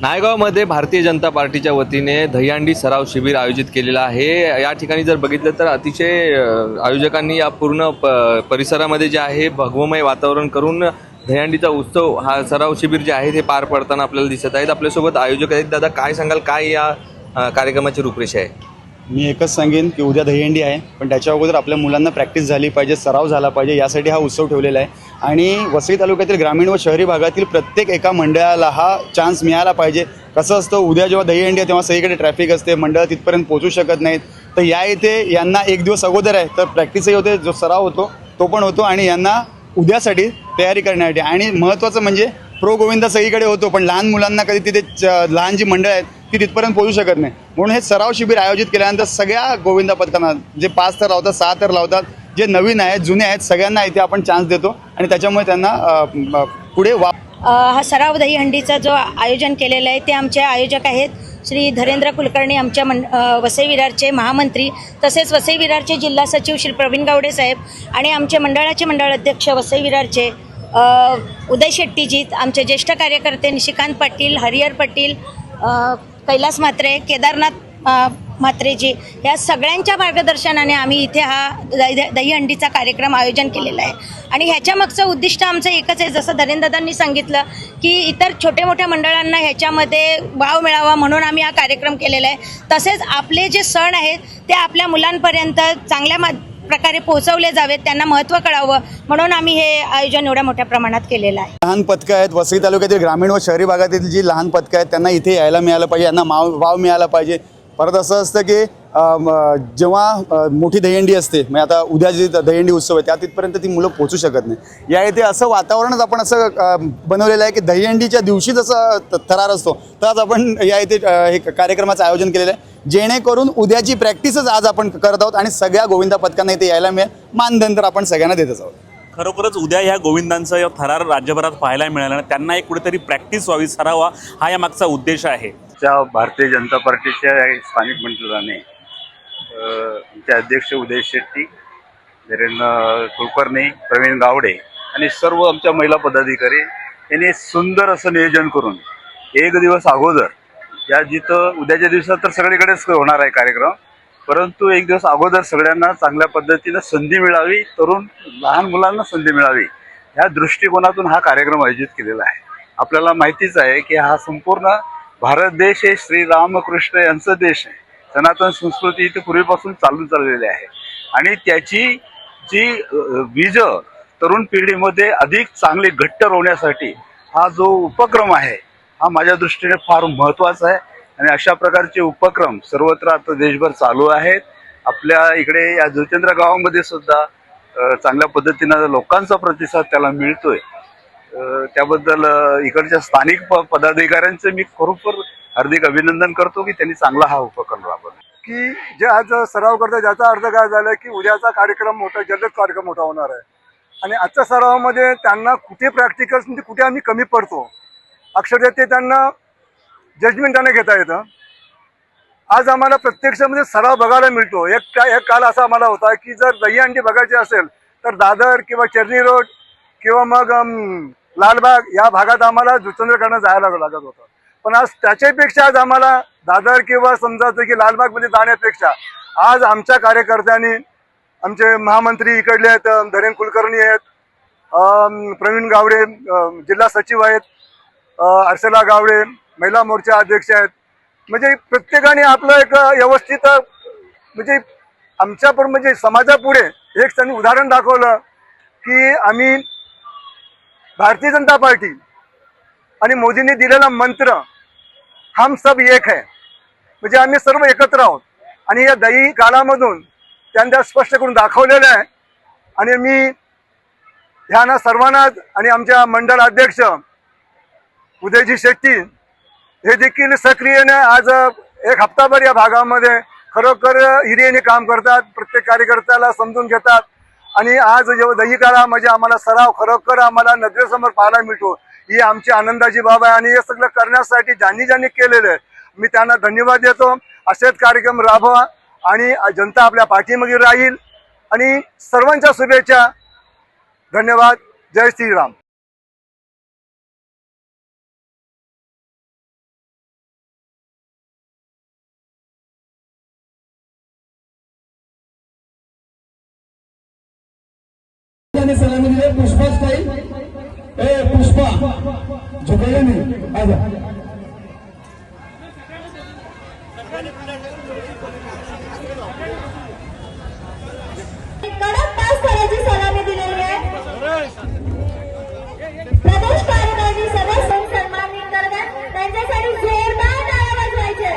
नायगावमध्ये भारतीय जनता पार्टीच्या वतीने दहीहंडी सराव शिबिर आयोजित केलेलं आहे. या ठिकाणी जर बघितलं तर अतिशय आयोजकांनी या पूर्ण प परिसरामध्ये जे आहे भगवमय वातावरण करून दहीहंडीचा उत्सव हा सराव शिबिर जे आहे ते पार पडताना आपल्याला दिसत आहेत. आपल्यासोबत आयोजक आहेत. दादा काय सांगाल? काय या कार्यक्रमाची रूपरेषा आहे? मी एकच सांगेन की उद्या दहीहंडी आहे पण त्याच्या अगोदर आपल्या मुलांना प्रॅक्टिस झाली पाहिजे सराव झाला पाहिजे यासाठी हा उत्सव ठेवलेला आहे. आणि वसई तालुक्यातील ग्रामीण व शहरी भागातील प्रत्येक एका मंडळाला हा चान्स मिळाला पाहिजे. कसं असतं उद्या जेव्हा दहीहंडी आहे तेव्हा सगळीकडे ट्रॅफिक असते मंडळ तिथपर्यंत पोहोचू शकत नाहीत. तर या इथे यांना एक दिवस अगोदर आहे तर प्रॅक्टिसही होते जो सराव होतो तो पण होतो आणि यांना उद्यासाठी तयारी करण्यासाठी. आणि महत्त्वाचं म्हणजे प्रो गोविंदा सगळीकडे होतो पण लहान मुलांना कधी तिथे लहान जी मंडळ आहेत ती तिथपर्यंत पोहोचू शकत नाही. म्हणून हे सराव शिबिर आयोजित केल्यानंतर सगळ्या गोविंदा पथकांना जे पाच तर लावतात सहा तर लावतात जे नवीन आहेत जुने आहेत सगळ्यांना इथे आपण चान्स देतो आणि त्याच्यामुळे त्यांना पुढे वा हा सराव दहीहंडीचा जो आयोजन केलेलं आहे ते आमचे आयोजक आहेत. श्री धरेंद्र कुलकर्णी आमच्या मन वसई विरारचे महामंत्री तसेच वसई विरारचे जिल्हा सचिव श्री प्रवीण गावडे साहेब आणि आमचे मंडळाचे मंडळ अध्यक्ष वसई विरारचे उदय शेट्टीजीत आमचे ज्येष्ठ कार्यकर्ते निशिकांत पाटील हरिहर पाटील कैलास म्हात्रे केदारनाथ म्हात्रेजी या सगळ्यांच्या मार्गदर्शनाने आम्ही इथे हा दही दहीहंडीचा कार्यक्रम आयोजन केलेला आहे. आणि ह्याच्या मागचं उद्दिष्ट आमचं एकच आहे जसं धरेंद्रदांनी सांगितलं की इतर छोट्या मोठ्या मंडळांना ह्याच्यामध्ये वाव मिळावा म्हणून आम्ही हा कार्यक्रम केलेला आहे. तसेच आपले जे सण आहेत ते आपल्या मुलांपर्यंत चांगल्या मा प्रकारे पोहोचवले जावेत त्यांना महत्त्व कळावं. म्हणून आम्ही हे आयोजन एवढ्या मोठ्या प्रमाणात केलेलं आहे. लहान पथकं आहेत वसई तालुक्यातील ग्रामीण व शहरी भागातील जी लहान पथकं आहेत त्यांना इथे यायला मिळालं पाहिजे यांना माव वाव मिळाला पाहिजे. परत असं असतं की जेव्हा मोठी दहीहंडी असते म्हणजे आता उद्या जी दहीहंडी उत्सव आहे त्या तिथपर्यंत ती मुलं पोचू शकत नाही. या इथे असं वातावरणच आपण असं बनवलेलं आहे की दहीहंडीच्या दिवशी जसं थरार असतो. तरच आपण या इथे हे कार्यक्रमाचं आयोजन केलेलं आहे. जेणेकरून उद्याची प्रॅक्टिसच आज आपण करत आहोत आणि सगळ्या गोविंदा पथकांना इथे यायला मिळेल. मानधन तर आपण सगळ्यांना देतच आहोत. खरोखरच उद्या ह्या गोविंदांचा या थरार राज्यभरात पाहायला मिळाला आणि त्यांना एक कुठेतरी प्रॅक्टिस व्हावी सरावा हा या मागचा उद्देश आहे. च्या भारतीय जनता पार्टीच्या स्थानिक मंडळाने आमचे अध्यक्ष उदय शेट्टी धीरेंद्र कुलकर्णी प्रवीण गावडे आणि सर्व आमच्या महिला पदाधिकारी यांनी सुंदर असं नियोजन करून एक दिवस अगोदर या जिथं उद्याच्या दिवसात तर सगळीकडेच होणार आहे कार्यक्रम परंतु एक दिवस अगोदर सगळ्यांना चांगल्या पद्धतीनं संधी मिळावी तरुण लहान मुलांना संधी मिळावी ह्या दृष्टिकोनातून हा कार्यक्रम आयोजित केलेला आहे. आपल्याला माहितीच आहे की हा संपूर्ण भारत देश हे श्रीरामकृष्ण यांचं देश आहे. सनातन संस्कृती इथे पूर्वीपासून चालून चाललेली आहे. आणि त्याची जी बीज तरुण पिढीमध्ये अधिक चांगली घट्ट रोवण्यासाठी हा जो उपक्रम आहे हा माझ्या दृष्टीने फार महत्त्वाचा आहे. आणि अशा प्रकारचे उपक्रम सर्वत्र आता देशभर चालू आहेत. आपल्या इकडे या जुतेंद्र गावामध्ये सुद्धा चांगल्या पद्धतीनं लोकांचा प्रतिसाद त्याला मिळतोय. त्याबद्दल इकडच्या स्थानिक प- पदाधिकाऱ्यांचे मी खरोखर हार्दिक अभिनंदन करतो की त्यांनी चांगला हा उपक्रम की जे आज सराव करतात ज्याचा अर्थ काय झाला की उद्याचा कार्यक्रम मोठा जलद कार्यक्रम मोठा होणार आहे. आणि आजच्या सरावामध्ये त्यांना कुठे प्रॅक्टिकल्स म्हणजे कुठे आम्ही कमी पडतो अक्षरशः ते त्यांना जजमेंट त्यांना घेता येतं. आज आम्हाला प्रत्यक्षामध्ये सराव बघायला मिळतो. एक का एक काल असा आम्हाला होता की जर दही अंडी बघायची असेल तर दादर किंवा चर्नी रोड किंवा मग लालबाग या भागात आम्हाला जुचंद्रकडनं जायला लागत होतं. पण आज त्याच्यापेक्षा आज आम्हाला दादर किंवा समजायचं की लालबागमध्ये जाण्यापेक्षा आज आमच्या कार्यकर्त्यांनी आमचे महामंत्री इकडले आहेत धरेन कुलकर्णी आहेत प्रवीण गावडे जिल्हा सचिव आहेत अर्षला गावडे महिला मोर्चा अध्यक्ष आहेत. म्हणजे प्रत्येकाने आपलं एक व्यवस्थित म्हणजे आमच्या पण म्हणजे समाजापुढे एक त्यांनी उदाहरण दाखवलं की आम्ही भारतीय जनता पार्टी आणि मोदींनी दिलेला मंत्र हम सब एक है. म्हणजे आम्ही सर्व एकत्र आहोत. आणि या दही काळामधून त्यांना स्पष्ट करून दाखवलेलं आहे. आणि मी ह्यांना सर्वांना आणि आमच्या मंडळ अध्यक्ष उदयजी शेट्टी हे देखील सक्रियने आज एक हप्ताभर या भागामध्ये खरोखर हिरियेने काम करतात प्रत्येक कार्यकर्त्याला समजून घेतात. आणि आज जेव्हा दही काळा म्हणजे आम्हाला सराव खरोखर आम्हाला नजरेसमोर पाहायला मिळतो. ही आमची आनंदाची बाब आहे. आणि हे सगळं करण्यासाठी ज्यांनी ज्यांनी केलेलं आहे मी त्यांना धन्यवाद देतो. असेच कार्यक्रम राबवा आणि जनता आपल्या पाठीमागे राहील. आणि सर्वांच्या शुभेच्छा. धन्यवाद. जय श्रीराम. पुष्पा पुष्पा. झुकले नाही. कडक पास करायची सलामी दिलेली आहे. प्रदेश कार्यकारिणी सदस्य सन्मानित करतात त्यांच्यासाठी जोरदार टाळ्या वाजवायचे